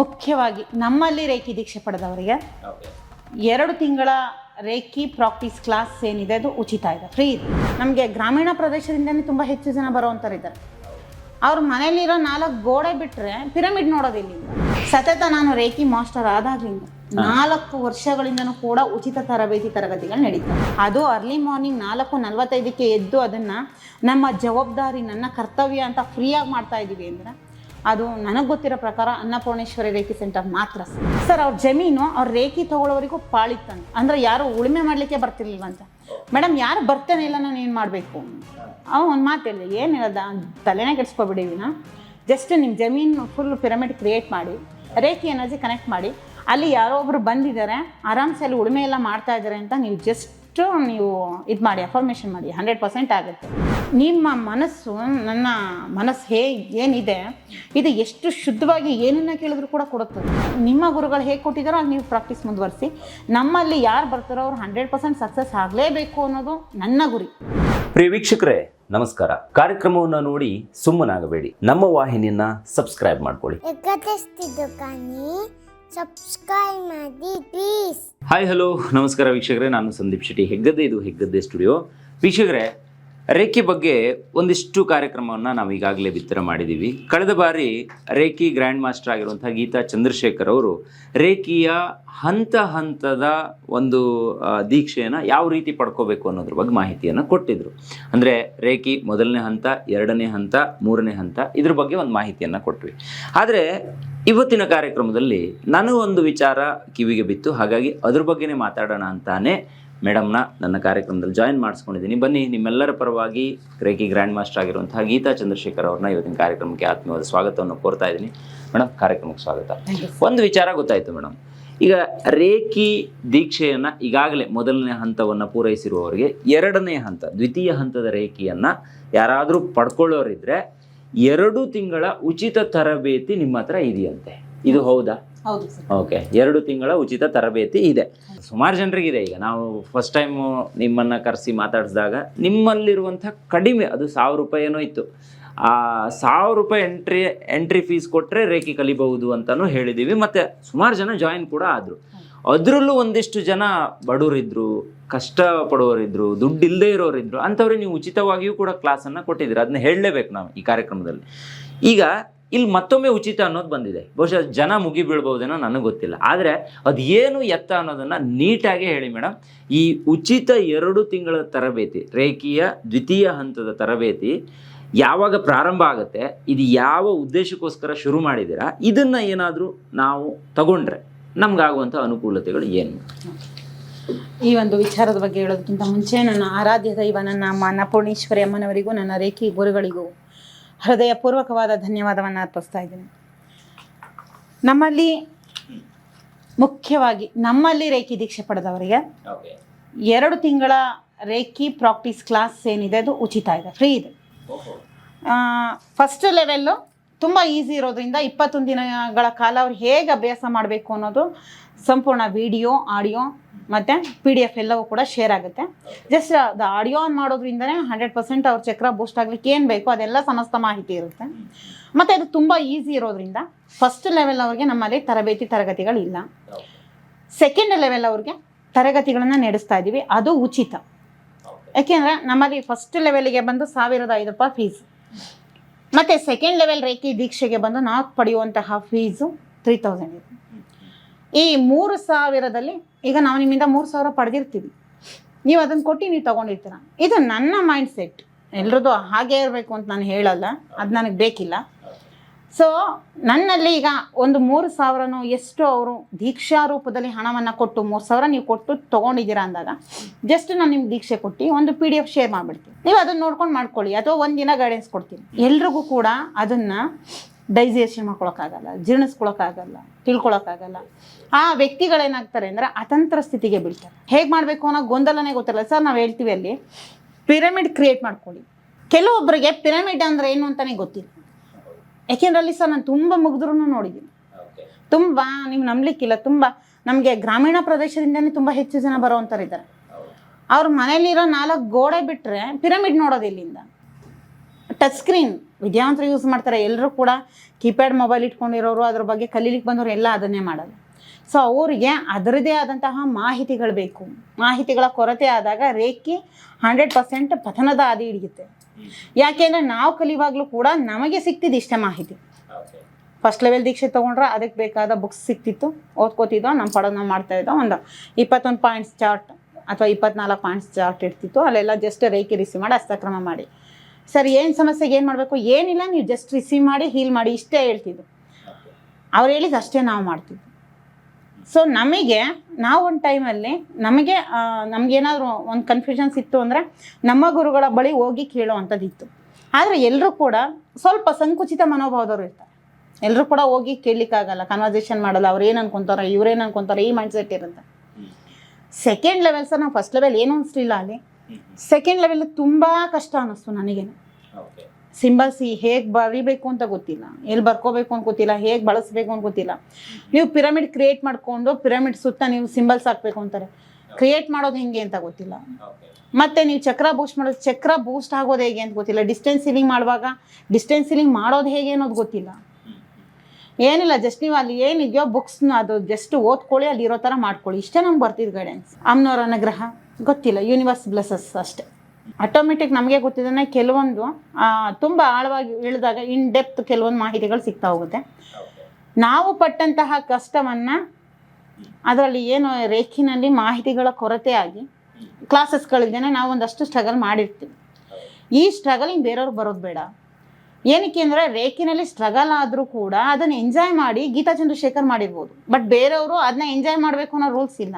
ಮುಖ್ಯವಾಗಿ ನಮ್ಮಲ್ಲಿ ರೇಖಿ ದೀಕ್ಷೆ ಪಡೆದವರಿಗೆ ಎರಡು ತಿಂಗಳ ರೇಖಿ ಪ್ರಾಕ್ಟೀಸ್ ಕ್ಲಾಸ್ ಏನಿದೆ ಅದು ಉಚಿತ ಇದೆ. ಫ್ರೀ ಇದೆ. ನಮಗೆ ಗ್ರಾಮೀಣ ಪ್ರದೇಶದಿಂದನೇ ತುಂಬ ಹೆಚ್ಚು ಜನ ಬರುವಂಥವ್ರು ಇದ್ದಾರೆ. ಅವ್ರ ಮನೇಲಿರೋ ನಾಲ್ಕು ಗೋಡೆ ಬಿಟ್ಟರೆ ಪಿರಮಿಡ್ ನೋಡೋದಿಲ್ಲ ಸತತ ನಾನು ರೇಖಿ ಮಾಸ್ಟರ್ ಆದಾಗ್ಲಿಂದ ನಾಲ್ಕು ವರ್ಷಗಳಿಂದನೂ ಕೂಡ ಉಚಿತ ತರಬೇತಿ ತರಗತಿಗಳು ನಡೀತವೆ. ಅದು ಅರ್ಲಿ ಮಾರ್ನಿಂಗ್ ನಾಲ್ಕು ನಲ್ವತ್ತೈದಕ್ಕೆ ಎದ್ದು ಅದನ್ನು ನಮ್ಮ ಜವಾಬ್ದಾರಿ ನನ್ನ ಕರ್ತವ್ಯ ಅಂತ ಫ್ರೀಯಾಗಿ ಮಾಡ್ತಾ ಇದ್ದೀವಿ ಅಂದರೆ ಅದು ನನಗೆ ಗೊತ್ತಿರೋ ಪ್ರಕಾರ ಅನ್ನಪೂರ್ಣೇಶ್ವರಿ ರೇಖಿ ಸೆಂಟರ್ ಮಾತ್ರ. ಸರ್ ಅವ್ರ ಜಮೀನು ಅವ್ರ ರೇಖಿ ತಗೊಳ್ಳೋವರೆಗೂ ಪಾಳಿತ್ತಂತ. ಅಂದ್ರೆ ಯಾರು ಉಳುಮೆ ಮಾಡಲಿಕ್ಕೆ ಬರ್ತಿರ್ಲಿಲ್ವಂತ. ಮೇಡಮ್ ಯಾರು ಬರ್ತಾನೆ ಇಲ್ಲ ನಾನು ಏನು ಮಾಡಬೇಕು? ಅವ ಒಂದು ಮಾತು ಹೇಳಿದೆ? ಏನಿರೋದ ತಲೆನೇ ಕೆಡಿಸ್ಕೊಬಿಡಿವಿನ ಜಸ್ಟ್ ನಿಮ್ಮ ಜಮೀನು ಫುಲ್ ಪಿರಮಿಡ್ ಕ್ರಿಯೇಟ್ ಮಾಡಿ, ರೇಖಿ ಎನರ್ಜಿ ಕನೆಕ್ಟ್ ಮಾಡಿ, ಅಲ್ಲಿ ಯಾರೋ ಒಬ್ರು ಬಂದಿದ್ದಾರೆ ಆರಾಮ್ಸೆ ಅಲ್ಲಿ ಉಳುಮೆ ಎಲ್ಲ ಮಾಡ್ತಾ ಇದ್ದಾರೆ ಅಂತ ನೀವು ಜಸ್ಟ್ ನೀವು ಇದು ಮಾಡಿ ಅಫರ್ಮೇಷನ್ ಮಾಡಿ ಹಂಡ್ರೆಡ್ ಪರ್ಸೆಂಟ್ ಆಗುತ್ತೆ. ನಿಮ್ಮ ಮನಸ್ಸು ನನ್ನ ಮನಸ್ಸು ಹೇ ಏನಿದೆ ಇದು ಎಷ್ಟು ಶುದ್ಧವಾಗಿ ಏನನ್ನ ಕೇಳಿದ್ರು ಕೂಡ ಕೊಡುತ್ತೆ. ನಿಮ್ಮ ಗುರುಗಳು ಹೇಗೆ ಕೊಟ್ಟಿದ್ದಾರೋ ಆಗ ನೀವು ಪ್ರಾಕ್ಟೀಸ್ ಮುಂದುವರಿಸಿ. ನಮ್ಮಲ್ಲಿ ಯಾರು ಬರ್ತಾರೋ ಅವ್ರು ಹಂಡ್ರೆಡ್ ಪರ್ಸೆಂಟ್ ಸಕ್ಸಸ್ ಆಗಲೇಬೇಕು ಅನ್ನೋದು ನನ್ನ ಗುರಿ. ಪ್ರಿಯ ವೀಕ್ಷಕರೇ ನಮಸ್ಕಾರ. ಕಾರ್ಯಕ್ರಮವನ್ನು ನೋಡಿ ಸುಮ್ಮನಾಗಬೇಡಿ. ನಮ್ಮ ವಾಹಿನಿಯನ್ನ ಸಬ್ಸ್ಕ್ರೈಬ್ ಮಾಡ್ಕೊಳ್ಳಿ. ಸಬ್ಸ್ಕ್ರೈಬ್ ಮಾಡಿ ಪ್ಲೀಸ್ ಹಾಯ್ ಹಲೋ ನಮಸ್ಕಾರ ವೀಕ್ಷಕರೇ, ನಾನು ಸಂದೀಪ್ ಶೆಟ್ಟಿ, ಹೆಗ್ಗದ್ದೆ ಇದು ಹೆಗ್ಗದ್ದೆ ಸ್ಟುಡಿಯೋ ವೀಕ್ಷಕರೇ, ರೇಖೆ ಬಗ್ಗೆ ಒಂದಿಷ್ಟು ಕಾರ್ಯಕ್ರಮವನ್ನು ನಾವು ಈಗಾಗಲೇ ಬಿತ್ತರ ಮಾಡಿದ್ದೀವಿ ಕಳೆದ ಬಾರಿ ರೇಖಿ ಗ್ರ್ಯಾಂಡ್ ಮಾಸ್ಟರ್ ಆಗಿರುವಂಥ ಗೀತಾ ಚಂದ್ರಶೇಖರ್ ಅವರು ರೇಖಿಯ ಹಂತ ಹಂತದ ಒಂದು ದೀಕ್ಷೆಯನ್ನು ಯಾವ ರೀತಿ ಪಡ್ಕೋಬೇಕು ಅನ್ನೋದ್ರ ಬಗ್ಗೆ ಮಾಹಿತಿಯನ್ನು ಕೊಟ್ಟಿದ್ರು. ಅಂದರೆ ರೇಖಿ ಮೊದಲನೇ ಹಂತ, ಎರಡನೇ ಹಂತ, ಮೂರನೇ ಹಂತ ಇದ್ರ ಬಗ್ಗೆ ಒಂದು ಮಾಹಿತಿಯನ್ನು ಕೊಟ್ವಿ. ಆದರೆ ಇವತ್ತಿನ ಕಾರ್ಯಕ್ರಮದಲ್ಲಿ ನಾನು ಒಂದು ವಿಚಾರ ಕಿವಿಗೆ ಬಿತ್ತು. ಹಾಗಾಗಿ ಅದ್ರ ಬಗ್ಗೆನೇ ಮಾತಾಡೋಣ ಅಂತಾನೆ ಮೇಡಮ್ನ ನನ್ನ ಕಾರ್ಯಕ್ರಮದಲ್ಲಿ ಜಾಯಿನ್ ಮಾಡಿಸ್ಕೊಂಡಿದ್ದೀನಿ. ಬನ್ನಿ, ನಿಮ್ಮೆಲ್ಲರ ಪರವಾಗಿ ರೇಖಿ ಗ್ರ್ಯಾಂಡ್ ಮಾಸ್ಟರ್ ಆಗಿರುವಂತಹ ಗೀತಾ ಚಂದ್ರಶೇಖರ್ ಅವ್ರನ್ನ ಇವತ್ತಿನ ಕಾರ್ಯಕ್ರಮಕ್ಕೆ ಆತ್ಮೀಯವಾದ ಸ್ವಾಗತವನ್ನು ಕೋರ್ತಾ ಇದ್ದೀನಿ. ಮೇಡಮ್, ಕಾರ್ಯಕ್ರಮಕ್ಕೆ ಸ್ವಾಗತ. ಒಂದು ವಿಚಾರ ಗೊತ್ತಾಯ್ತು ಮೇಡಮ್. ಈಗ ರೇಖಿ ದೀಕ್ಷೆಯನ್ನ ಈಗಾಗಲೇ ಮೊದಲನೇ ಹಂತವನ್ನು ಪೂರೈಸಿರುವವರಿಗೆ ಎರಡನೇ ಹಂತ, ದ್ವಿತೀಯ ಹಂತದ ರೇಖಿಯನ್ನ ಯಾರಾದರೂ ಪಡ್ಕೊಳ್ಳೋರಿದ್ರೆ ಎರಡು ತಿಂಗಳ ಉಚಿತ ತರಬೇತಿ ನಿಮ್ಮ ಹತ್ರ ಇದೆಯಂತೆ. ಇದು ಹೌದಾ? ಓಕೆ ಎರಡು ತಿಂಗಳ ಉಚಿತ ತರಬೇತಿ ಇದೆ. ಸುಮಾರು ಜನರಿಗಿದೆ ಈಗ. ನಾವು ಫಸ್ಟ್ ಟೈಮು ನಿಮ್ಮನ್ನ ಕರೆಸಿ ಮಾತಾಡಿಸಿದಾಗ ನಿಮ್ಮಲ್ಲಿರುವಂಥ ಕಡಿಮೆ ಅದು ಸಾವಿರ ರೂಪಾಯಿ ಏನೋ ಇತ್ತು. ಆ ಸಾವಿರ ರೂಪಾಯಿ ಎಂಟ್ರಿ ಎಂಟ್ರಿ ಫೀಸ್ ಕೊಟ್ಟರೆ ರೇಖೆ ಕಲಿಬಹುದು ಅಂತಲೂ ಹೇಳಿದ್ದೀವಿ ಮತ್ತೆ ಸುಮಾರು ಜನ ಜಾಯಿನ್ ಕೂಡ ಆದರು. ಅದರಲ್ಲೂ ಒಂದಿಷ್ಟು ಜನ ಬಡವರಿದ್ರು ಕಷ್ಟ ಪಡೋರಿದ್ರು ದುಡ್ಡು ಇಲ್ಲದೆ ಇರೋರಿದ್ರು, ಅಂಥವ್ರಿಗೆ ನೀವು ಉಚಿತವಾಗಿಯೂ ಕೂಡ ಕ್ಲಾಸನ್ನು ಕೊಟ್ಟಿದ್ದೀರಿ. ಅದನ್ನ ಹೇಳಲೇಬೇಕು ನಾವು ಈ ಕಾರ್ಯಕ್ರಮದಲ್ಲಿ. ಈಗ ಇಲ್ಲಿ ಮತ್ತೊಮ್ಮೆ ಉಚಿತ ಅನ್ನೋದು ಬಂದಿದೆ. ಬಹುಶಃ ಜನ ಮುಗಿ ಬೀಳ್ಬಹುದೇನೋ ನನಗೆ ಗೊತ್ತಿಲ್ಲ. ಆದರೆ ಅದು ಏನು ಎತ್ತ ಅನ್ನೋದನ್ನು ನೀಟಾಗಿ ಹೇಳಿ ಮೇಡಮ್ ಈ ಉಚಿತ ಎರಡು ತಿಂಗಳ ತರಬೇತಿ, ರೇಖೀಯ ದ್ವಿತೀಯ ಹಂತದ ತರಬೇತಿ ಯಾವಾಗ ಪ್ರಾರಂಭ ಆಗುತ್ತೆ, ಇದು ಯಾವ ಉದ್ದೇಶಕ್ಕೋಸ್ಕರ ಶುರು ಮಾಡಿದ್ದೀರಾ, ಇದನ್ನು ಏನಾದರೂ ನಾವು ತಗೊಂಡ್ರೆ ನಮಗಾಗುವಂಥ ಅನುಕೂಲತೆಗಳು ಏನು? ಈ ಒಂದು ವಿಚಾರದ ಬಗ್ಗೆ ಹೇಳೋದಕ್ಕಿಂತ ಮುಂಚೆ ನನ್ನ ಆರಾಧ್ಯ ದೈವ ನನ್ನ ಅಮ್ಮ ಅನ್ನಪೂರ್ಣೇಶ್ವರಿ ಅಮ್ಮನವರಿಗೂ ನನ್ನ ರೇಖಿ ಗುರುಗಳಿಗೂ ಹೃದಯಪೂರ್ವಕವಾದ ಧನ್ಯವಾದವನ್ನು ಅರ್ಪಿಸ್ತಾ ಇದ್ದೀನಿ. ನಮ್ಮಲ್ಲಿ ಮುಖ್ಯವಾಗಿ ನಮ್ಮಲ್ಲಿ ರೇಖಿ ದೀಕ್ಷೆ ಪಡೆದವರಿಗೆ ಎರಡು ತಿಂಗಳ ರೇಖಿ ಪ್ರಾಕ್ಟೀಸ್ ಕ್ಲಾಸ್ ಏನಿದೆ ಅದು ಉಚಿತ ಇದೆ ಫ್ರೀ ಇದೆ. ಫಸ್ಟ್ ಲೆವೆಲ್ಲು ತುಂಬ ಈಸಿ ಇರೋದ್ರಿಂದ ಇಪ್ಪತ್ತೊಂದು ದಿನಗಳ ಕಾಲ ಅವ್ರು ಹೇಗೆ ಅಭ್ಯಾಸ ಮಾಡಬೇಕು ಅನ್ನೋದು ಸಂಪೂರ್ಣ ವಿಡಿಯೋ ಆಡಿಯೋ ಮತ್ತು ಪಿ ಡಿ ಎಫ್ ಎಲ್ಲವೂ ಕೂಡ ಶೇರ್ ಆಗುತ್ತೆ. ಜಸ್ಟ್ ಅದು ಆಡಿಯೋ ಆನ್ ಮಾಡೋದ್ರಿಂದನೇ ಹಂಡ್ರೆಡ್ ಪರ್ಸೆಂಟ್ ಅವ್ರ ಚಕ್ರ ಬೂಸ್ಟ್ ಆಗಲಿಕ್ಕೆ ಏನು ಬೇಕೋ ಅದೆಲ್ಲ ಸಮಸ್ತ ಮಾಹಿತಿ ಇರುತ್ತೆ. ಮತ್ತು ಅದು ತುಂಬ ಈಸಿ ಇರೋದ್ರಿಂದ ಫಸ್ಟ್ ಲೆವೆಲ್ ಅವ್ರಿಗೆ ನಮ್ಮಲ್ಲಿ ತರಬೇತಿ ತರಗತಿಗಳಿಲ್ಲ. ಸೆಕೆಂಡ್ ಲೆವೆಲ್ ಅವ್ರಿಗೆ ತರಗತಿಗಳನ್ನು ನಡೆಸ್ತಾ ಇದ್ದೀವಿ ಅದು ಉಚಿತ. ಯಾಕೆಂದರೆ ನಮ್ಮಲ್ಲಿ ಫಸ್ಟ್ ಲೆವೆಲಿಗೆ ಬಂದು ಸಾವಿರದ ಐದು ರೂಪಾಯಿ ಫೀಸ್ ಮತ್ತು ಸೆಕೆಂಡ್ ಲೆವೆಲ್ ರೇಖಿ ದೀಕ್ಷೆಗೆ ಬಂದು ನಾವು ಪಡೆಯುವಂತಹ ಫೀಸು ತ್ರೀ ತೌಸಂಡ್ ಇದೆ. ಈ ಮೂರು ಸಾವಿರದಲ್ಲಿ ಈಗ ನಾವು ನಿಮ್ಮಿಂದ ಮೂರು ಸಾವಿರ ಪಡೆದಿರ್ತೀವಿ. ನೀವು ಅದನ್ನು ಕೊಟ್ಟು ನೀವು ತೊಗೊಂಡಿರ್ತೀರ? ಇದು ನನ್ನ ಮೈಂಡ್ ಸೆಟ್ ಎಲ್ರದ್ದು ಹಾಗೆ ಇರಬೇಕು ಅಂತ ನಾನು ಹೇಳಲ್ಲ. ಅದು ನನಗೆ ಬೇಕಿಲ್ಲ. ಸೊ ನನ್ನಲ್ಲಿ ಈಗ ಒಂದು ಮೂರು ಸಾವಿರನೋ ಎಷ್ಟು ಅವರು ದೀಕ್ಷಾ ರೂಪದಲ್ಲಿ ಹಣವನ್ನು ಕೊಟ್ಟು ಮೂರು ಸಾವಿರ ನೀವು ಕೊಟ್ಟು ತೊಗೊಂಡಿದ್ದೀರಾ ಅಂದಾಗ ಜಸ್ಟ್ ನಾನು ನಿಮ್ಗೆ ದೀಕ್ಷೆ ಕೊಟ್ಟು ಒಂದು ಪಿ ಡಿ ಎಫ್ ಶೇರ್ ಮಾಡಿಬಿಡ್ತೀನಿ. ನೀವು ಅದನ್ನು ನೋಡ್ಕೊಂಡು ಮಾಡ್ಕೊಳ್ಳಿ. ಅಥವಾ ಒಂದು ದಿನ ಗೈಡೆನ್ಸ್ ಕೊಡ್ತೀನಿ. ಎಲ್ರಿಗೂ ಕೂಡ ಅದನ್ನು ಡೈಜೆಷನ್ ಮಾಡ್ಕೊಳಕ್ಕಾಗಲ್ಲ ಜೀರ್ಣಿಸ್ಕೊಳಕ್ಕಾಗಲ್ಲ ತಿಳ್ಕೊಳಕ್ಕಾಗಲ್ಲ. ಆ ವ್ಯಕ್ತಿಗಳೇನಾಗ್ತಾರೆ ಅಂದರೆ ಅತಂತ್ರ ಸ್ಥಿತಿಗೆ ಬೀಳ್ತಾರೆ. ಹೇಗೆ ಮಾಡಬೇಕು ಅನ್ನೋ ಗೊಂದಲನೇ ಗೊತ್ತಿರಲ್ಲ. ಸರ್ ನಾವು ಹೇಳ್ತೀವಿ ಅಲ್ಲಿ ಪಿರಮಿಡ್ ಕ್ರಿಯೇಟ್ ಮಾಡ್ಕೊಳ್ಳಿ. ಕೆಲವೊಬ್ಬರಿಗೆ ಪಿರಮಿಡ್ ಅಂದರೆ ಏನು ಅಂತಲೇ ಗೊತ್ತಿಲ್ಲ. ಯಾಕೆಂದ್ರೆ ಅಲ್ಲಿ ಸರ್ ನಾನು ತುಂಬ ಮುಗಿದ್ರೂ ನೋಡಿದ್ದೀನಿ. ತುಂಬ ನೀವು ನಂಬಲಿಕ್ಕಿಲ್ಲ ತುಂಬ. ನಮಗೆ ಗ್ರಾಮೀಣ ಪ್ರದೇಶದಿಂದನೇ ತುಂಬ ಹೆಚ್ಚು ಜನ ಬರುವಂಥವ್ರು ಇದ್ದಾರೆ. ಅವ್ರ ಮನೇಲಿರೋ ನಾಲ್ಕು ಗೋಡೆ ಬಿಟ್ಟರೆ ಪಿರಮಿಡ್ ನೋಡೋದು ಇಲ್ಲಿಂದ ಟಚ್ ಸ್ಕ್ರೀನ್ ವಿದ್ಯಾವಂತರು ಯೂಸ್ ಮಾಡ್ತಾರೆ. ಎಲ್ಲರೂ ಕೂಡ ಕೀಪ್ಯಾಡ್ ಮೊಬೈಲ್ ಇಟ್ಕೊಂಡಿರೋರು ಅದ್ರ ಬಗ್ಗೆ ಕಲೀಲಿಕ್ಕೆ ಬಂದವರು ಎಲ್ಲ ಅದನ್ನೇ ಮಾಡೋದು. ಸೊ ಅವರಿಗೆ ಅದರದೇ ಆದಂತಹ ಮಾಹಿತಿಗಳು ಬೇಕು. ಮಾಹಿತಿಗಳ ಕೊರತೆ ಆದಾಗ ರೇಖೆ ಹಂಡ್ರೆಡ್ ಪರ್ಸೆಂಟ್ ಪತನದ ಹಾದಿ ಹಿಡಿಯುತ್ತೆ. ಯಾಕೆಂದರೆ ನಾವು ಕಲಿಯುವಾಗಲೂ ಕೂಡ ನಮಗೆ ಸಿಕ್ತಿದ್ದು ಇಷ್ಟೇ ಮಾಹಿತಿ. ಫಸ್ಟ್ ಲೆವೆಲ್ ದೀಕ್ಷೆ ತೊಗೊಂಡ್ರೆ ಅದಕ್ಕೆ ಬೇಕಾದ ಬುಕ್ಸ್ ಸಿಕ್ತಿತ್ತು. ಓದ್ಕೋತಿದ್ದೋ ನಮ್ಮ ಪಡೋದು ನಾವು ಮಾಡ್ತಾ ಇದ್ದೋ ಒಂದು ಇಪ್ಪತ್ತೊಂದು ಪಾಯಿಂಟ್ಸ್ ಚಾರ್ಟ್ ಅಥವಾ ಇಪ್ಪತ್ನಾಲ್ಕು ಪಾಯಿಂಟ್ಸ್ ಚಾರ್ಟ್ ಇರ್ತಿತ್ತು ಅಲ್ಲೆಲ್ಲ ಜಸ್ಟ್ ರೇಖೆ ರಿಸೀವ್ ಮಾಡಿ ಹಸ್ತಕ್ರಮ ಮಾಡಿ. ಸರ್ ಏನು ಸಮಸ್ಯೆಗೆ ಏನು ಮಾಡಬೇಕು? ಏನಿಲ್ಲ ನೀವು ಜಸ್ಟ್ ರಿಸೀವ್ ಮಾಡಿ ಹೀಲ್ ಮಾಡಿ ಇಷ್ಟೇ ಹೇಳ್ತಿದ್ದು. ಅವ್ರು ಹೇಳಿದ್ದು ಅಷ್ಟೇ ನಾವು ಮಾಡ್ತಿದ್ವಿ ಸೊ ನಮಗೆ ನಾವು ಒಂದು ಟೈಮಲ್ಲಿ ನಮಗೆ ನಮಗೇನಾದರೂ ಒಂದು ಕನ್ಫ್ಯೂಷನ್ಸ್ ಇತ್ತು ಅಂದರೆ ನಮ್ಮ ಗುರುಗಳ ಬಳಿ ಹೋಗಿ ಕೇಳೋ ಇತ್ತು ಆದರೆ ಎಲ್ಲರೂ ಕೂಡ ಸ್ವಲ್ಪ ಸಂಕುಚಿತ ಮನೋಭಾವದವ್ರು ಇರ್ತಾರೆ. ಎಲ್ಲರೂ ಕೂಡ ಹೋಗಿ ಕೇಳಲಿಕ್ಕಾಗಲ್ಲ ಕನ್ವರ್ಸೇಷನ್ ಮಾಡಲ್ಲ ಅವ್ರು ಏನು ಅನ್ಕೊಂತಾರೆ ಇವ್ರೇನು ಅನ್ಕೊಂತಾರೆ ಈ ಮೈಂಡ್ ಸೆಟ್ ಇರುತ್ತೆ ಸೆಕೆಂಡ್ ಲೆವೆಲ್ ಸರ್ ನಾವು ಫಸ್ಟ್ ಲೆವೆಲ್ ಏನು ಅನಿಸ್ಲಿಲ್ಲ ಅಲ್ಲಿ. ಸೆಕೆಂಡ್ ಲೆವೆಲ್ ತುಂಬ ಕಷ್ಟ ಅನ್ನಿಸ್ತು ನನಗೇನು. ಸಿಂಬಲ್ಸ್ ಹೇಗೆ ಬರಿಬೇಕು ಅಂತ ಗೊತ್ತಿಲ್ಲ. ಎಲ್ಲಿ ಬರ್ಕೋಬೇಕು ಅಂತ ಗೊತ್ತಿಲ್ಲ. ಹೇಗೆ ಬಳಸಬೇಕು ಅಂತ ಗೊತ್ತಿಲ್ಲ. ನೀವು ಪಿರಮಿಡ್ ಕ್ರಿಯೇಟ್ ಮಾಡಿಕೊಂಡು ಪಿರಮಿಡ್ ಸುತ್ತ ನೀವು ಸಿಂಬಲ್ಸ್ ಹಾಕಬೇಕು ಅಂತಾರೆ. ಕ್ರಿಯೇಟ್ ಮಾಡೋದು ಹೆಂಗೆ ಅಂತ ಗೊತ್ತಿಲ್ಲ. ಮತ್ತೆ ನೀವು ಚಕ್ರ ಬೂಸ್ಟ್ ಮಾಡೋದು ಚಕ್ರ ಬೂಸ್ಟ್ ಆಗೋದು ಹೇಗೆ ಅಂತ ಗೊತ್ತಿಲ್ಲ. ಡಿಸ್ಟೆನ್ಸ್ ಸೀಲಿಂಗ್ ಮಾಡುವಾಗ ಡಿಸ್ಟೆನ್ಸ್ ಸೀಲಿಂಗ್ ಮಾಡೋದು ಹೇಗೆ ಅನ್ನೋದು ಗೊತ್ತಿಲ್ಲ. ಏನಿಲ್ಲ ಜಸ್ಟ್ ನೀವು ಅಲ್ಲಿ ಏನಿದೆಯೋ ಬುಕ್ಸ್ನ ಅದು ಜಸ್ಟ್ ಓದ್ಕೊಳ್ಳಿ ಅಲ್ಲಿ ಇರೋ ಥರ ಮಾಡ್ಕೊಳ್ಳಿ. ಇಷ್ಟೇ ನಮ್ಗೆ ಬರ್ತಿದ್ದು ಗೈಡೆನ್ಸ್ ಅಮ್ನವರ ಅನುಗ್ರಹ. ಗೊತ್ತಿಲ್ಲ ಯೂನಿವರ್ಸ್ ಬ್ಲೆಸಸ್ ಅಷ್ಟೇ. ಆಟೋಮೆಟಿಕ್ ನಮಗೆ ಗೊತ್ತಿದ್ದಾನೆ ಕೆಲವೊಂದು ತುಂಬ ಆಳವಾಗಿ ಇಳಿದಾಗ ಇನ್ ಡೆಪ್ತ್ ಕೆಲವೊಂದು ಮಾಹಿತಿಗಳು ಸಿಗ್ತಾ ಹೋಗುತ್ತೆ. ನಾವು ಪಟ್ಟಂತಹ ಕಷ್ಟವನ್ನು ಅದರಲ್ಲಿ ಏನು ರೇಖಿನಲ್ಲಿ ಮಾಹಿತಿಗಳ ಕೊರತೆ ಆಗಿ ಕ್ಲಾಸಸ್ಗಳಿದ್ದೇನೆ ನಾವು ಒಂದಷ್ಟು ಸ್ಟ್ರಗಲ್ ಮಾಡಿರ್ತೀವಿ. ಈ ಸ್ಟ್ರಗಲಿಂಗ್ ಬೇರೆಯವ್ರು ಬರೋದು ಬೇಡ. ಏನಕ್ಕೆ ಅಂದರೆ ರೇಖಿನಲ್ಲಿ ಸ್ಟ್ರಗಲ್ ಆದರೂ ಕೂಡ ಅದನ್ನು ಎಂಜಾಯ್ ಮಾಡಿ ಗೀತಾ ಚಂದ್ರಶೇಖರ್ ಮಾಡಿರ್ಬೋದು. ಬಟ್ ಬೇರೆಯವರು ಅದನ್ನ ಎಂಜಾಯ್ ಮಾಡಬೇಕು ಅನ್ನೋ ರೂಲ್ಸ್ ಇಲ್ಲ.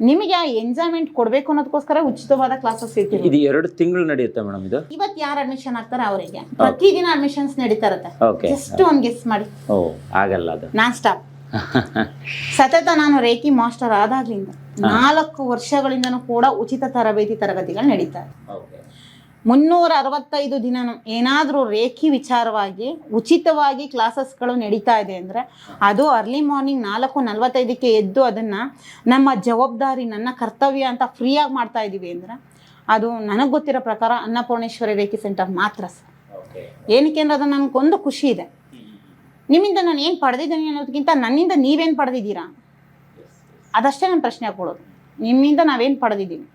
ನಿಮಗೆ ಆ ಎಂಜಾಯ್ಮೆಂಟ್ ಕೊಡಬೇಕು ಅನ್ನೋದಕ್ಕೋಸ್ಕರ ಉಚಿತವಾದ ಕ್ಲಾಸಸ್ ಇರ್ತೀವಿ. ಇದು ಎರಡು ತಿಂಗಳು ನಡೆಯುತ್ತೆ ಮೇಡಮ್ ಇದು? ಇವತ್ತು ಯಾರು ಅಡ್ಮಿಷನ್ ಆಗ್ತಾರೆ ಅವರಿಗೆ. ಪ್ರತಿದಿನ ಅಡ್ಮಿಷನ್ಸ್ ನಡೀತಾ ಇರುತ್ತೆ. ಓಕೆ ಒಂದು ಗೆಸ್ ಮಾಡಿ. ಓ ಆಗಲ್ಲ ಅದು. ನಾನ್ ಸ್ಟಾಪ್ ಸತತ ನಾನು ರೇಖಿ ಮಾಸ್ಟರ್ ಆದಾಗ್ಲಿಂದ ನಾಲ್ಕು ವರ್ಷಗಳಿಂದನೂ ಕೂಡ ಉಚಿತ ತರಬೇತಿ ತರಗತಿಗಳು ನಡೀತಾರೆ ಇದೆ ಮುನ್ನೂರ ಅರವತ್ತೈದು ದಿನ ಏನಾದರೂ ರೇಖಿ ವಿಚಾರವಾಗಿ ಉಚಿತವಾಗಿ ಕ್ಲಾಸಸ್ಗಳು ನಡೀತಾ ಇದೆ ಅಂದರೆ ಅದು ಅರ್ಲಿ ಮಾರ್ನಿಂಗ್ ನಾಲ್ಕು ನಲ್ವತ್ತೈದಕ್ಕೆ ಎದ್ದು ಅದನ್ನು ನಮ್ಮ ಜವಾಬ್ದಾರಿ ನನ್ನ ಕರ್ತವ್ಯ ಅಂತ ಫ್ರೀಯಾಗಿ ಮಾಡ್ತಾ ಇದ್ದೀವಿ ಅಂದರೆ ಅದು ನನಗೆ ಗೊತ್ತಿರೋ ಪ್ರಕಾರ ಅನ್ನಪೂರ್ಣೇಶ್ವರಿ ರೇಖಿ ಸೆಂಟರ್ ಮಾತ್ರ ಸರ್. ಏನಕ್ಕೆ ಅಂದರೆ ಅದು ನನಗೊಂದು ಖುಷಿ ಇದೆ. ನಿಮ್ಮಿಂದ ನಾನು ಏನು ಪಡೆದಿದ್ದೀನಿ ಅನ್ನೋದಕ್ಕಿಂತ ನನ್ನಿಂದ ನೀವೇನು ಪಡೆದಿದ್ದೀರಾ? ಅದಷ್ಟೇ ನನ್ನ ಪ್ರಶ್ನೆ ಹಾಕೊಳ್ಳೋದು ನಿಮ್ಮಿಂದ ನಾವೇನು ಪಡೆದಿದ್ದೀವಿ?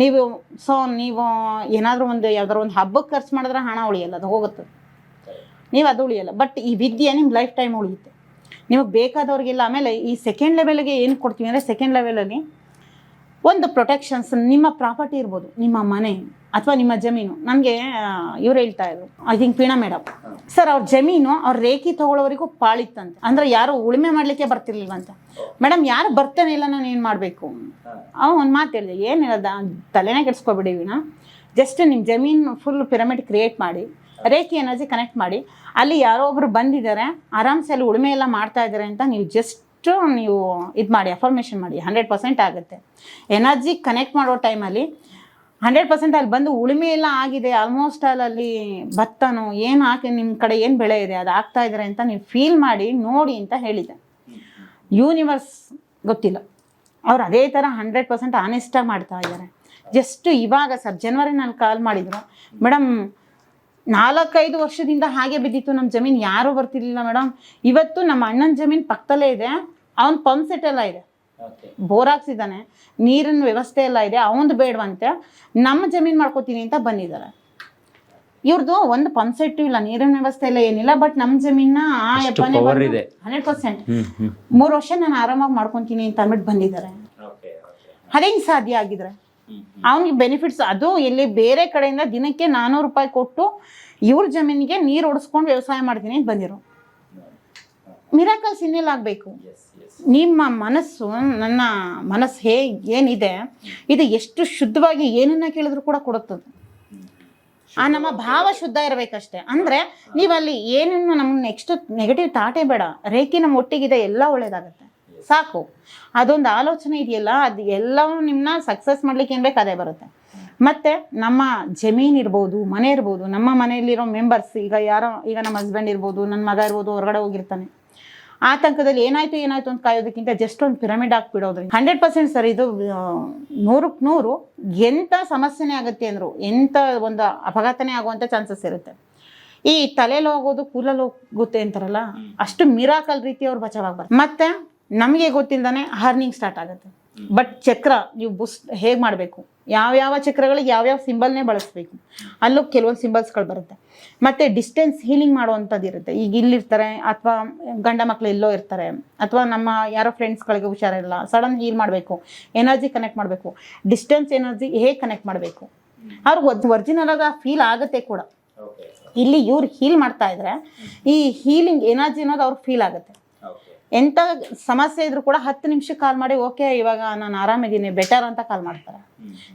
ನೀವು ಸೊ ನೀವು ಏನಾದರೂ ಒಂದು, ಯಾವ್ದಾದ್ರು ಒಂದು ಹಬ್ಬಕ್ಕೆ ಖರ್ಚು ಮಾಡಿದ್ರೆ ಹಣ ಉಳಿಯಲ್ಲ, ಅದು ಹೋಗುತ್ತೆ. ನೀವು ಅದು ಉಳಿಯಲ್ಲ. ಬಟ್ ಈ ವಿದ್ಯೆ ನಿಮ್ಮ ಲೈಫ್ ಟೈಮ್ ಉಳಿಯುತ್ತೆ. ನಿಮಗೆ ಬೇಕಾದವ್ರಿಗೆಲ್ಲ ಆಮೇಲೆ ಈ ಸೆಕೆಂಡ್ ಲೆವೆಲ್ಗೆ ಏನು ಕೊಡ್ತೀವಿ ಅಂದರೆ ಸೆಕೆಂಡ್ ಲೆವೆಲಲ್ಲಿ ಒಂದು ಪ್ರೊಟೆಕ್ಷನ್ಸ್ ನಿಮ್ಮ ಪ್ರಾಪರ್ಟಿ ಇರ್ಬೋದು, ನಿಮ್ಮ ಮನೆ ಅಥವಾ ನಿಮ್ಮ ಜಮೀನು. ನನಗೆ ಇವ್ರು ಹೇಳ್ತಾ ಇದ್ರು. I think Peena madam sir ಅವ್ರ ಜಮೀನು ಅವ್ರ ರೇಖಿ ತಗೊಳ್ಳೋವರೆಗೂ ಪಾಳಿತ್ತಂತೆ. ಅಂದ್ರೆ ಯಾರು ಉಳುಮೆ ಮಾಡಲಿಕ್ಕೆ ಬರ್ತಿರ್ಲಿಲ್ವಂತ. ಮೇಡಮ್ ಯಾರು ಬರ್ತಾನೆ ಇಲ್ಲ ನಾನು ಏನು ಮಾಡಬೇಕು? ಅವ ಒಂದು ಮಾತು ಹೇಳಿದೆ. ಏನಿಲ್ಲ ತಲೆನೇ ಕೆಡಿಸ್ಕೊಬಿಡಿ ವಿನ ಜಸ್ಟ್ ನಿಮ್ಮ ಜಮೀನು ಫುಲ್ ಪಿರಮಿಡ್ ಕ್ರಿಯೇಟ್ ಮಾಡಿ, ರೇಖಿ ಎನರ್ಜಿ ಕನೆಕ್ಟ್ ಮಾಡಿ, ಅಲ್ಲಿ ಯಾರೋ ಒಬ್ರು ಬಂದಿದ್ದಾರೆ, ಆರಾಮ್ಸೆ ಅಲ್ಲಿ ಉಳುಮೆ ಎಲ್ಲ ಮಾಡ್ತಾ ಇದ್ದಾರೆ ಅಂತ ನೀವು ಜಸ್ಟ್ ನೀವು ಇದು ಮಾಡಿ ಅಫರ್ಮೇಷನ್ ಮಾಡಿ ಹಂಡ್ರೆಡ್ ಪರ್ಸೆಂಟ್ ಆಗುತ್ತೆ. ಎನರ್ಜಿ ಕನೆಕ್ಟ್ ಮಾಡೋ ಟೈಮಲ್ಲಿ ಹಂಡ್ರೆಡ್ ಪರ್ಸೆಂಟ್ ಅಲ್ಲಿ ಬಂದು ಉಳುಮೆ ಎಲ್ಲ ಆಗಿದೆ ಆಲ್ಮೋಸ್ಟ್ ಅಲ್ಲಿ ಭತ್ತನೋ, ಏನು ಹಾಕಿ ನಿಮ್ಮ ಕಡೆ ಏನು ಬೆಳೆ ಇದೆ, ಅದು ಆಗ್ತಾ ಇದ್ದಾರೆ ಅಂತ ನೀವು ಫೀಲ್ ಮಾಡಿ, ನೋಡಿ ಅಂತ ಹೇಳಿದೆ. ಯೂನಿವರ್ಸ್ ಗೊತ್ತಿಲ್ಲ. ಅವ್ರು ಅದೇ ಥರ ಹಂಡ್ರೆಡ್ ಪರ್ಸೆಂಟ್ ಆನೆಸ್ಟಾಗಿ ಮಾಡ್ತಾ ಇದ್ದಾರೆ ಜಸ್ಟ್ ಇವಾಗ ಸರ್ ಜನವರಿನಲ್ಲಿ ಕಾಲ್ ಮಾಡಿದರು. ಮೇಡಮ್ ನಾಲ್ಕೈದು ವರ್ಷದಿಂದ ಹಾಗೆ ಬಿದ್ದಿತ್ತು. ನಮ್ಮ ಜಮೀನು ಯಾರೂ ಬರ್ತಿರ್ಲಿಲ್ಲ ಮೇಡಮ್ ಇವತ್ತು ನಮ್ಮ ಅಣ್ಣನ ಜಮೀನು ಪಕ್ಕದಲ್ಲೇ ಇದೆ. ಅವನ ಪಂಪ್ ಸೆಟ್ ಎಲ್ಲ ಇದೆ. ಬೋರ್ ಹಾಕ್ಸಿದ್ದಾನೆ. ನೀರಿನ ವ್ಯವಸ್ಥೆ ಎಲ್ಲ ಇದೆ. ಅವನದು ಬೇಡವಂತೆ. ನಮ್ಮ ಜಮೀನು ಮಾಡ್ಕೋತೀನಿ ಅಂತ ಬಂದಿದ್ದಾರೆ. ಇವ್ರದ್ದು ಒಂದು ಪಂಪ್ ಸೆಟ್ ಇಲ್ಲ. ನೀರಿನ ವ್ಯವಸ್ಥೆ ಎಲ್ಲ ಏನಿಲ್ಲ. ಬಟ್ ನಮ್ಮ ಜಮೀನ ಆ. Hundred percent. ಮೂರು ವರ್ಷ ನಾನು ಆರಾಮಾಗಿ ಮಾಡ್ಕೊತೀನಿ ಅಂತ ಅಂದ್ಬಿಟ್ಟು ಬಂದಿದ್ದಾರೆ. ಅದೇಂಗೆ ಸಾಧ್ಯ ಆಗಿದ್ರೆ? ಅವನಿಗೆ ಬೆನಿಫಿಟ್ಸ್ ಅದು ಇಲ್ಲಿ ಬೇರೆ ಕಡೆಯಿಂದ ದಿನಕ್ಕೆ ನಾನ್ನೂರು ರೂಪಾಯಿ ಕೊಟ್ಟು ಇವ್ರ ಜಮೀನಿಗೆ ನೀರು ಓಡಿಸ್ಕೊಂಡು ವ್ಯವಸಾಯ ಮಾಡ್ತೀನಿ ಅಂತ ಬಂದಿರೋ. ಮಿರಾಕಲ್ಸ್ ಇನ್ನೆಲ್ಲ ಆಗಬೇಕು. ನಿಮ್ಮ ಮನಸ್ಸು ನನ್ನ ಮನಸ್ಸು ಹೇಗೆ ಏನಿದೆ ಇದು ಎಷ್ಟು ಶುದ್ಧವಾಗಿ ಏನನ್ನ ಕೇಳಿದ್ರು ಕೂಡ ಕೊಡುತ್ತದೆ. ಆ ನಮ್ಮ ಭಾವ ಶುದ್ಧ ಇರಬೇಕಷ್ಟೇ. ಅಂದರೆ ನೀವಲ್ಲಿ ಏನನ್ನು ನಮ್ಗೆ ನೆಕ್ಸ್ಟ್ ನೆಗೆಟಿವ್ ತಾಟೇ ಬೇಡ. ರೇಖೆ ನಮ್ಮ ಒಟ್ಟಿಗಿದೆ ಎಲ್ಲ ಒಳ್ಳೇದಾಗತ್ತೆ. ಸಾಕು. ಅದೊಂದು ಆಲೋಚನೆ ಇದೆಯಲ್ಲ, ಅದು ಎಲ್ಲವೂ ನಿಮ್ಮನ್ನ ಸಕ್ಸಸ್ ಮಾಡ್ಲಿಕ್ಕೆ ಏನು ಬೇಕು ಅದೇ ಬರುತ್ತೆ. ಮತ್ತು ನಮ್ಮ ಜಮೀನು ಇರ್ಬೋದು, ಮನೆ ಇರ್ಬೋದು, ನಮ್ಮ ಮನೆಯಲ್ಲಿರೋ ಮೆಂಬರ್ಸ್ ಈಗ ಯಾರೋ, ಈಗ ನಮ್ಮ ಹಸ್ಬೆಂಡ್ ಇರ್ಬೋದು ನನ್ನ ಮಗ ಇರ್ಬೋದು, ಹೊರಗಡೆ ಹೋಗಿರ್ತಾನೆ. ಆತಂಕದಲ್ಲಿ ಏನಾಯ್ತು ಏನಾಯ್ತು ಅಂತ ಕಾಯೋದಕ್ಕಿಂತ ಜಸ್ಟ್ ಒಂದು ಪಿರಮಿಡ್ ಹಾಕ್ಬಿಡೋದ್ರಿ. ಹಂಡ್ರೆಡ್ ಪರ್ಸೆಂಟ್ ಸರ್, ಇದು ನೂರಕ್ಕೆ ನೂರು ಎಂಥ ಸಮಸ್ಯೆನೇ ಆಗುತ್ತೆ ಅಂದರು ಎಂಥ ಒಂದು ಅಪಘಾತನೇ ಆಗುವಂಥ ಚಾನ್ಸಸ್ ಇರುತ್ತೆ. ಈ ತಲೆಯಲ್ಲಿ ಹೋಗೋದು ಕೂಲಲ್ಲಿ ಹೋಗುತ್ತೆ ಅಂತಾರಲ್ಲ, ಅಷ್ಟು ಮಿರಾಕಲ್ ರೀತಿ ಅವ್ರು ಬಚಾವಾಗ್ಬಾರ್ದು ಮತ್ತೆ ನಮಗೆ ಗೊತ್ತಿಲ್ದಾನೆ ಹರ್ನಿಂಗ್ ಸ್ಟಾರ್ಟ್ ಆಗುತ್ತೆ. ಬಟ್ ಚಕ್ರ ನೀವು ಬುಸ್ ಹೇಗೆ ಮಾಡಬೇಕು? ಯಾವ್ಯಾವ ಚಕ್ರಗಳಿಗೆ ಯಾವ್ಯಾವ ಸಿಂಬಲ್ನೇ ಬಳಸಬೇಕು? ಅಲ್ಲೂ ಕೆಲವೊಂದು ಸಿಂಬಲ್ಸ್ಗಳು ಬರುತ್ತೆ. ಮತ್ತು ಡಿಸ್ಟೆನ್ಸ್ ಹೀಲಿಂಗ್ ಮಾಡುವಂಥದ್ದು ಇರುತ್ತೆ. ಈಗ ಇಲ್ಲಿರ್ತಾರೆ ಅಥವಾ ಗಂಡ ಮಕ್ಕಳು ಎಲ್ಲೋ ಇರ್ತಾರೆ ಅಥವಾ ನಮ್ಮ ಯಾರೋ ಫ್ರೆಂಡ್ಸ್ಗಳಿಗೆ ಹುಷಾರಿಲ್ಲ ಸಡನ್ ಹೀಲ್ ಮಾಡಬೇಕು ಎನರ್ಜಿ ಕನೆಕ್ಟ್ ಮಾಡಬೇಕು ಡಿಸ್ಟೆನ್ಸ್ ಎನರ್ಜಿ ಹೇಗೆ ಕನೆಕ್ಟ್ ಮಾಡಬೇಕು? ಅವ್ರಿಗೆ ಒರಿಜಿನಲ್ ಆಗ ಫೀಲ್ ಆಗುತ್ತೆ ಕೂಡ. ಇಲ್ಲಿ ಇವ್ರು ಹೀಲ್ ಮಾಡ್ತಾ ಇದ್ರೆ ಈ ಹೀಲಿಂಗ್ ಎನರ್ಜಿ ಅನ್ನೋದು ಅವ್ರಿಗೆ ಫೀಲ್ ಆಗುತ್ತೆ. ಎಂಥ ಸಮಸ್ಯೆ ಇದ್ರು ಕೂಡ ಹತ್ತು ನಿಮಿಷ ಕಾಲ್ ಮಾಡಿ ಓಕೆ ಇವಾಗ ನಾನು ಆರಾಮಿದ್ದೀನಿ ಬೆಟರ್ ಅಂತ ಕಾಲ್ ಮಾಡ್ತಾರೆ.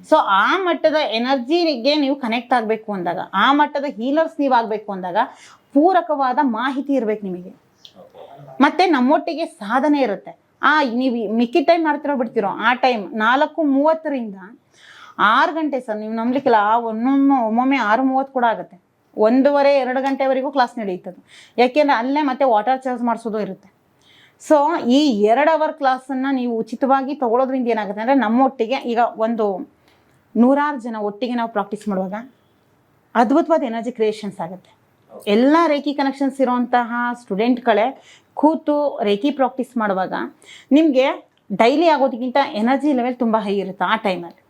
ಸೊ ಆ ಮಟ್ಟದ ಎನರ್ಜಿಗೆ ನೀವು ಕನೆಕ್ಟ್ ಆಗಬೇಕು ಅಂದಾಗ ಆ ಮಟ್ಟದ ಹೀಲರ್ಸ್ ನೀವು ಆಗಬೇಕು ಅಂದಾಗ ಪೂರಕವಾದ ಮಾಹಿತಿ ಇರ್ಬೇಕು ನಿಮಗೆ. ಮತ್ತೆ ನಮ್ಮೊಟ್ಟಿಗೆ ಸಾಧನೆ ಇರುತ್ತೆ. ಆ ನೀವು ಮಿಕ್ಕಿ ಟೈಮ್ ಮಾಡ್ತಿರೋ ಬಿಡ್ತಿರೋ ಆ ಟೈಮ್ ನಾಲ್ಕು ಮೂವತ್ತರಿಂದ ಆರು ಗಂಟೆ ಸರ್ ನೀವು ನಂಬಲಿಕ್ಕಿಲ್ಲ ಆ ಒಮ್ಮೊಮ್ಮೆ ಒಮ್ಮೊಮ್ಮೆ ಆರು ಮೂವತ್ತು ಕೂಡ ಆಗುತ್ತೆ. ಒಂದೂವರೆ ಎರಡು ಗಂಟೆವರೆಗೂ ಕ್ಲಾಸ್ ನಡೆಯುತ್ತದೆ. ಯಾಕೆಂದ್ರೆ ಅಲ್ಲೇ ಮತ್ತೆ ವಾಟರ್ ಚಾರ್ಜ್ ಮಾಡಿಸೋದು ಇರುತ್ತೆ. ಸೊ ಈ ಎರಡು ಅವರ್ ಕ್ಲಾಸನ್ನು ನೀವು ಉಚಿತವಾಗಿ ತಗೊಳ್ಳೋದ್ರಿಂದ ಏನಾಗುತ್ತೆ ಅಂದರೆ ನಮ್ಮೊಟ್ಟಿಗೆ ಈಗ ಒಂದು ನೂರಾರು ಜನ ಒಟ್ಟಿಗೆ ನಾವು ಪ್ರಾಕ್ಟೀಸ್ ಮಾಡುವಾಗ ಅದ್ಭುತವಾದ ಎನರ್ಜಿ ಕ್ರಿಯೇಷನ್ಸ್ ಆಗುತ್ತೆ. ಎಲ್ಲ ರೇಖಿ ಕನೆಕ್ಷನ್ಸ್ ಇರುವಂತಹ ಸ್ಟೂಡೆಂಟ್ಗಳೇ ಕೂತು ರೇಖಿ ಪ್ರಾಕ್ಟೀಸ್ ಮಾಡುವಾಗ ನಿಮಗೆ ಡೈಲಿ ಆಗೋದಕ್ಕಿಂತ ಎನರ್ಜಿ ಲೆವೆಲ್ ತುಂಬ ಹೈ ಇರುತ್ತೆ ಆ ಟೈಮಲ್ಲಿ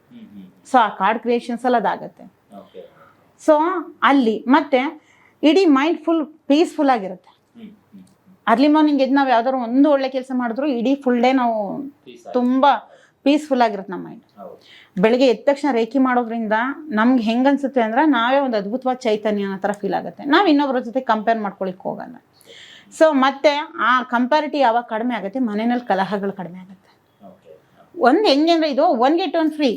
ಸೊ ಆ ಕಾರ್ಡ್ ಕ್ರಿಯೇಷನ್ಸ್ ಎಲ್ಲ ಅದಾಗುತ್ತೆ. ಸೊ ಅಲ್ಲಿ ಮತ್ತೆ ಇಡೀ ಮೈಂಡ್ ಫುಲ್ ಪೀಸ್ಫುಲ್ ಆಗಿರುತ್ತೆ. ಅರ್ಲಿ ಮಾರ್ನಿಂಗ್ ಎದ್ದು ನಾವು ಯಾವ್ದಾದ್ರು ಒಂದು ಒಳ್ಳೆ ಕೆಲಸ ಮಾಡಿದ್ರು ಇಡೀ ಫುಲ್ ಡೇ ನಾವು ತುಂಬ ಪೀಸ್ಫುಲ್ ಆಗಿರುತ್ತೆ ನಮ್ಮ ಮೈಂಡ್ ಬೆಳಿಗ್ಗೆ ಎದ್ದ ತಕ್ಷಣ ರೇಖಿ ಮಾಡೋದ್ರಿಂದ ನಮ್ಗೆ ಹೆಂಗೆ ಅನ್ಸುತ್ತೆ ಅಂದ್ರೆ ನಾವೇ ಒಂದು ಅದ್ಭುತವಾದ ಚೈತನ್ಯ ಅನ್ನೋ ಥರ ಫೀಲ್ ಆಗುತ್ತೆ. ನಾವು ಇನ್ನೊಬ್ಬರ ಜೊತೆ ಕಂಪೇರ್ ಮಾಡ್ಕೊಳಿಕ್ ಹೋಗಲ್ಲ. ಸೊ ಮತ್ತೆ ಆ ಕಂಪ್ಯಾರಿಟಿ ಯಾವಾಗ ಕಡಿಮೆ ಆಗುತ್ತೆ? ಮನೆಯಲ್ಲಿ ಕಲಹಗಳು ಕಡಿಮೆ ಆಗುತ್ತೆ. ಒಂದು ಹೆಂಗೆ ಅಂದ್ರೆ ಇದು ಒನ್ ಗೆಟ್ ಒನ್ ಫ್ರೀ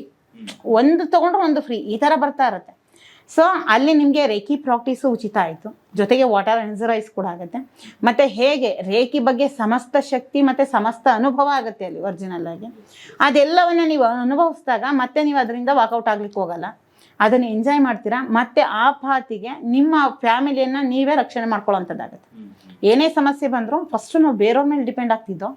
ಒಂದು ತಗೊಂಡ್ರೆ ಒಂದು ಫ್ರೀ ಈ ಥರ ಬರ್ತಾ ಇರುತ್ತೆ. ಸೊ ಅಲ್ಲಿ ನಿಮಗೆ ರೇಖಿ ಪ್ರಾಕ್ಟೀಸು ಉಚಿತ ಆಯಿತು. ಜೊತೆಗೆ ವಾಟರ್ ಎನ್ಸರೈಸ್ ಕೂಡ ಆಗುತ್ತೆ. ಮತ್ತು ಹೇಗೆ? ರೇಖಿ ಬಗ್ಗೆ ಸಮಸ್ತ ಶಕ್ತಿ ಮತ್ತು ಸಮಸ್ತ ಅನುಭವ ಆಗುತ್ತೆ ಅಲ್ಲಿ ಒರಿಜಿನಲ್ ಆಗಿ. ಅದೆಲ್ಲವನ್ನು ನೀವು ಅನುಭವಿಸಿದಾಗ ಮತ್ತೆ ನೀವು ಅದರಿಂದ ವಾಕೌಟ್ ಆಗ್ಲಿಕ್ಕೆ ಹೋಗಲ್ಲ. ಅದನ್ನು ಎಂಜಾಯ್ ಮಾಡ್ತೀರಾ? ಮತ್ತೆ ಆ ಪಾತಿಗೆ ನಿಮ್ಮ ಫ್ಯಾಮಿಲಿಯನ್ನು ನೀವೇ ರಕ್ಷಣೆ ಮಾಡ್ಕೊಳ್ಳೋಂಥದ್ದಾಗುತ್ತೆ ಏನೇ ಸಮಸ್ಯೆ ಬಂದರೂ ಫಸ್ಟು ನಾವು ಬೇರೆಯವ್ರ ಮೇಲೆ ಡಿಪೆಂಡ್ ಆಗ್ತಿದ್ದೋ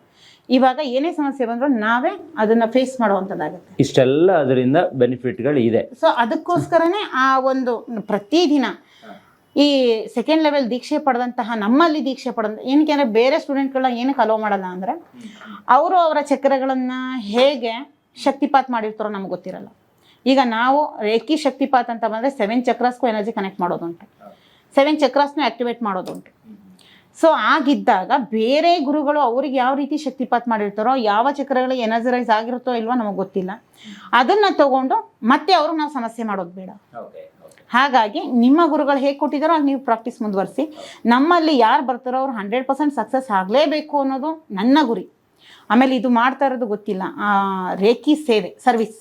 ಇವಾಗ ಏನೇ ಸಮಸ್ಯೆ ಬಂದರೂ ನಾವೇ ಅದನ್ನು ಫೇಸ್ ಮಾಡುವಂಥದ್ದಾಗುತ್ತೆ. ಇಷ್ಟೆಲ್ಲ ಅದರಿಂದ ಬೆನಿಫಿಟ್ಗಳು ಇದೆ. ಸೊ ಅದಕ್ಕೋಸ್ಕರನೇ ಆ ಒಂದು ಪ್ರತಿದಿನ ಈ ಸೆಕೆಂಡ್ ಲೆವೆಲ್ ದೀಕ್ಷೆ ಪಡೆದಂತಹ ನಮ್ಮಲ್ಲಿ ದೀಕ್ಷೆ ಪಡೆದ ಏನಕ್ಕೆ ಅಂದರೆ ಬೇರೆ ಸ್ಟೂಡೆಂಟ್ಗಳನ್ನ ಏನಕ್ಕೆ ಅಲೋ ಮಾಡಲ್ಲ ಅಂದರೆ ಅವರು ಅವರ ಚಕ್ರಗಳನ್ನು ಹೇಗೆ ಶಕ್ತಿಪಾತ್ ಮಾಡಿರ್ತಾರೋ ನಮ್ಗೆ ಗೊತ್ತಿರಲ್ಲ. ಈಗ ನಾವು ರೇಖಿ ಶಕ್ತಿಪಾತ್ ಅಂತ ಬಂದರೆ ಸೆವೆನ್ ಚಕ್ರಾಸ್ಗೂ ಎನರ್ಜಿ ಕನೆಕ್ಟ್ ಮಾಡೋದುಂಟು. ಸೆವೆನ್ ಚಕ್ರಾಸ್ನ ಆಕ್ಟಿವೇಟ್ ಮಾಡೋದುಂಟು. ಸೊ ಆಗಿದ್ದಾಗ ಬೇರೆ ಗುರುಗಳು ಅವ್ರಿಗೆ ಯಾವ ರೀತಿ ಶಕ್ತಿಪಾತ್ ಮಾಡಿರ್ತಾರೋ ಯಾವ ಚಕ್ರಗಳು ಎನರ್ಜರೈಸ್ ಆಗಿರುತ್ತೋ ಇಲ್ವೋ ನಮಗೆ ಗೊತ್ತಿಲ್ಲ. ಅದನ್ನ ತಗೊಂಡು ಮತ್ತೆ ಅವ್ರಿಗೆ ನಾವು ಸಮಸ್ಯೆ ಮಾಡೋದು ಬೇಡ. ಹಾಗಾಗಿ ನಿಮ್ಮ ಗುರುಗಳು ಹೇಗೆ ಕೊಟ್ಟಿದ್ದಾರೋ ಆಗ ನೀವು ಪ್ರಾಕ್ಟೀಸ್ ಮುಂದುವರಿಸಿ. ನಮ್ಮಲ್ಲಿ ಯಾರು ಬರ್ತಾರೋ ಅವ್ರು ಹಂಡ್ರೆಡ್ ಪರ್ಸೆಂಟ್ ಸಕ್ಸಸ್ ಆಗಲೇಬೇಕು ಅನ್ನೋದು ನನ್ನ ಗುರಿ. ಆಮೇಲೆ ಇದು ಮಾಡ್ತಾ ಇರೋದು ಗೊತ್ತಿಲ್ಲ. ರೇಖಿ ಸೇವೆ ಸರ್ವಿಸ್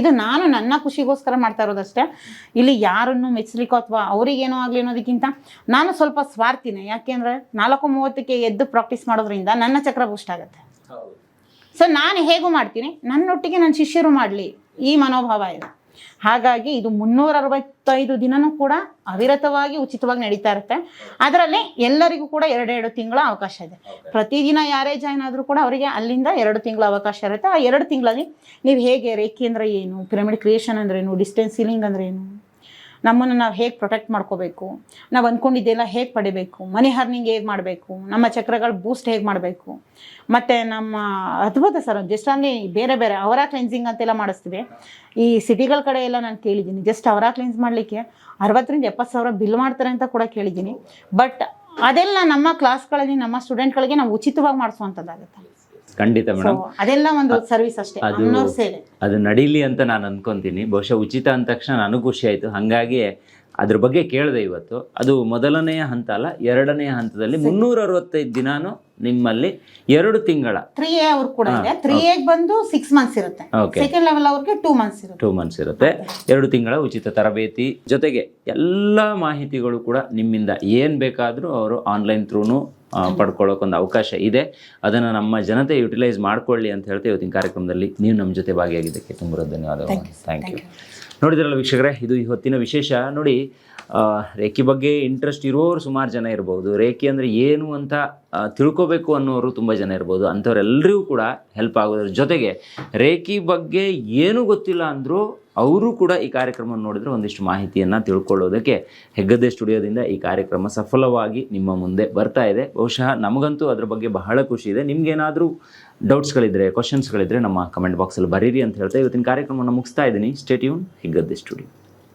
ಇದು ನಾನು ನನ್ನ ಖುಷಿಗೋಸ್ಕರ ಮಾಡ್ತಾ ಇರೋದಷ್ಟೇ. ಇಲ್ಲಿ ಯಾರನ್ನು ಮೆಚ್ಚಲಿಕ್ಕೋ ಅಥವಾ ಅವರಿಗೇನೋ ಆಗಲಿ ಅನ್ನೋದಕ್ಕಿಂತ ನಾನು ಸ್ವಲ್ಪ ಸ್ವಾರ್ಥಿನೇ. ಯಾಕೆಂದರೆ ನಾಲ್ಕು ಮೂವತ್ತಕ್ಕೆ ಎದ್ದು ಪ್ರಾಕ್ಟೀಸ್ ಮಾಡೋದ್ರಿಂದ ನನ್ನ ಚಕ್ರ ಬೂಸ್ಟ್ ಆಗುತ್ತೆ. ಸೊ ನಾನು ಹೇಗೂ ಮಾಡ್ತೀನಿ. ನನ್ನೊಟ್ಟಿಗೆ ನನ್ನ ಶಿಷ್ಯರು ಮಾಡಲಿ. ಈ ಮನೋಭಾವ ಇದೆ. ಹಾಗಾಗಿ ಇದು ಮುನ್ನೂರ ಅರವತ್ತೈದು ದಿನನೂ ಕೂಡ ಅವಿರತವಾಗಿ ಉಚಿತವಾಗಿ ನಡೀತಾ ಇರುತ್ತೆ. ಅದರಲ್ಲಿ ಎಲ್ಲರಿಗೂ ಕೂಡ ಎರಡೆರಡು ತಿಂಗಳ ಅವಕಾಶ ಇದೆ. ಪ್ರತಿದಿನ ಯಾರೇ ಜಾಯ್ನ್ ಆದರೂ ಕೂಡ ಅವರಿಗೆ ಅಲ್ಲಿಂದ ಎರಡು ತಿಂಗಳ ಅವಕಾಶ ಇರುತ್ತೆ. ಆ ಎರಡು ತಿಂಗಳಲ್ಲಿ ನೀವು ಹೇಗೆ ರೇಖೆ ಅಂದರೆ ಏನು ಪಿರಮಿಡ್ ಕ್ರಿಯೇಷನ್ ಅಂದ್ರೇನು ಏನು ಡಿಸ್ಟೆನ್ಸ್ ಸೀಲಿಂಗ್ ಅಂದ್ರೇನು ಏನು? ನಮ್ಮನ್ನು ನಾವು ಹೇಗೆ ಪ್ರೊಟೆಕ್ಟ್ ಮಾಡ್ಕೋಬೇಕು? ನಾವು ಅಂದ್ಕೊಂಡಿದ್ದೆಲ್ಲ ಹೇಗೆ ಪಡಿಬೇಕು? ಮನಿ ಹರ್ನಿಂಗ್ ಹೇಗೆ ಮಾಡಬೇಕು? ನಮ್ಮ ಚಕ್ರಗಳು ಬೂಸ್ಟ್ ಹೇಗೆ ಮಾಡಬೇಕು? ಮತ್ತು ನಮ್ಮ ಅದ್ಭುತ ಸರ್ ಜಸ್ಟ್ ಅಲ್ಲಿ ಬೇರೆ ಬೇರೆ ಅವರ ಕ್ಲೆನ್ಸಿಂಗ್ ಅಂತೆಲ್ಲ ಮಾಡಿಸ್ತೀವಿ. ಈ ಸಿಟಿಗಳ ಕಡೆ ಎಲ್ಲ ನಾನು ಕೇಳಿದ್ದೀನಿ. ಜಸ್ಟ್ ಅವರ ಕ್ಲೆನ್ಸ್ ಮಾಡಲಿಕ್ಕೆ ಅರವತ್ತರಿಂದ ಎಪ್ಪತ್ತು ಸಾವಿರ ಬಿಲ್ ಮಾಡ್ತಾರೆ ಅಂತ ಕೂಡ ಕೇಳಿದ್ದೀನಿ. ಬಟ್ ಅದೆಲ್ಲ ನಮ್ಮ ಕ್ಲಾಸ್ಗಳಲ್ಲಿ ನಮ್ಮ ಸ್ಟೂಡೆಂಟ್ಗಳಿಗೆ ನಾವು ಉಚಿತವಾಗಿ ಮಾಡಿಸುವಂಥದ್ದಾಗುತ್ತೆ ಖಂಡಿತ ಮೇಡಮ್. ಅದೆಲ್ಲ ಒಂದು ಸರ್ವಿಸ್ ಅಷ್ಟೇ ಅದು- ಅದು ನಡೀಲಿ ಅಂತ ನಾನು ಅನ್ಕೊಂತೀನಿ. ಬಹುಶಃ ಉಚಿತ ಅಂದ ತಕ್ಷಣ ನನಗೂ ಖುಷಿ ಆಯಿತು. ಹಂಗಾಗಿ ಅದ್ರ ಬಗ್ಗೆ ಕೇಳಿದೆ ಇವತ್ತು. ಅದು ಮೊದಲನೆಯ ಹಂತ ಅಲ್ಲ ಎರಡನೆಯ ಹಂತದಲ್ಲಿ ಮುನ್ನೂರ ಅರವತ್ತೈದು ದಿನಾನು ನಿಮ್ಮಲ್ಲಿ ಎರಡು ತಿಂಗಳ. ತ್ರೀ ಎ ಅವ್ರು ಕೂಡ ಇದೆ. ತ್ರೀ ಎ ಬಂದು ಸಿಕ್ಸ್ ಮಂತ್ಸ್ ಇರುತ್ತೆ. ಸೆಕೆಂಡ್ ಲೆವೆಲ್ ಅವ್ರಿಗೆ ಟೂ ಮಂತ್ಸ್ ಇರುತ್ತೆ. ಟೂ ಮಂತ್ಸ್ ಇರುತ್ತೆ. ಎರಡು ತಿಂಗಳ ಉಚಿತ ತರಬೇತಿ. ಜೊತೆಗೆ ಎಲ್ಲ ಮಾಹಿತಿಗಳು ಕೂಡ ನಿಮ್ಮಿಂದ ಏನು ಬೇಕಾದರೂ ಅವರು ಆನ್ಲೈನ್ ಥ್ರೂನು ಪಡ್ಕೊಳ್ಳೋಕೊಂದು ಅವಕಾಶ ಇದೆ. ಅದನ್ನು ನಮ್ಮ ಜನತೆ ಯುಟಿಲೈಸ್ ಮಾಡ್ಕೊಳ್ಳಿ ಅಂತ ಹೇಳ್ತಾ ಇವತ್ತಿನ ಕಾರ್ಯಕ್ರಮದಲ್ಲಿ ನೀವು ನಮ್ಮ ಜೊತೆ ಭಾಗಿಯಾಗಿದ್ದಕ್ಕೆ ತುಂಬ ಧನ್ಯವಾದಗಳು ಥ್ಯಾಂಕ್ ಯು ನೋಡಿದ್ರಲ್ಲ ವೀಕ್ಷಕರೇ ಇದು ಇವತ್ತಿನ ವಿಶೇಷ. ನೋಡಿ ರೇಖಿ ಬಗ್ಗೆ ಇಂಟ್ರೆಸ್ಟ್ ಇರೋರು ಸುಮಾರು ಜನ ಇರ್ಬೋದು. ರೇಖಿ ಅಂದರೆ ಏನು ಅಂತ ತಿಳ್ಕೋಬೇಕು ಅನ್ನೋರು ತುಂಬ ಜನ ಇರ್ಬೋದು. ಅಂಥವ್ರೆಲ್ಲರಿಗೂ ಕೂಡ ಹೆಲ್ಪ್ ಆಗೋದ್ರ ಜೊತೆಗೆ ರೇಖಿ ಬಗ್ಗೆ ಏನೂ ಗೊತ್ತಿಲ್ಲ ಅಂದರೂ ಅವರು ಕೂಡ ಈ ಕಾರ್ಯಕ್ರಮ ನೋಡಿದರೆ ಒಂದಿಷ್ಟು ಮಾಹಿತಿಯನ್ನು ತಿಳ್ಕೊಳ್ಳೋದಕ್ಕೆ ಹೆಗ್ಗದ್ದೆ ಸ್ಟುಡಿಯೋದಿಂದ ಈ ಕಾರ್ಯಕ್ರಮ ಸಫಲವಾಗಿ ನಿಮ್ಮ ಮುಂದೆ ಬರ್ತಾ ಇದೆ. ಬಹುಶಃ ನಮಗಂತೂ ಅದರ ಬಗ್ಗೆ ಬಹಳ ಖುಷಿ ಇದೆ. ನಿಮಗೇನಾದರೂ ಡೌಟ್ಸ್ಗಳಿದ್ರೆ ಕ್ವಶನ್ಸ್ಗಳಿದ್ರೆ ನಮ್ಮ ಕಮೆಂಟ್ ಬಾಕ್ಸಲ್ಲಿ ಬರೀರಿ ಅಂತ ಹೇಳ್ತಾ ಇವತ್ತಿನ ಕಾರ್ಯಕ್ರಮವನ್ನು ಮುಗಿಸ್ತಾ ಇದ್ದೀನಿ. Stay tune Heggadde studio.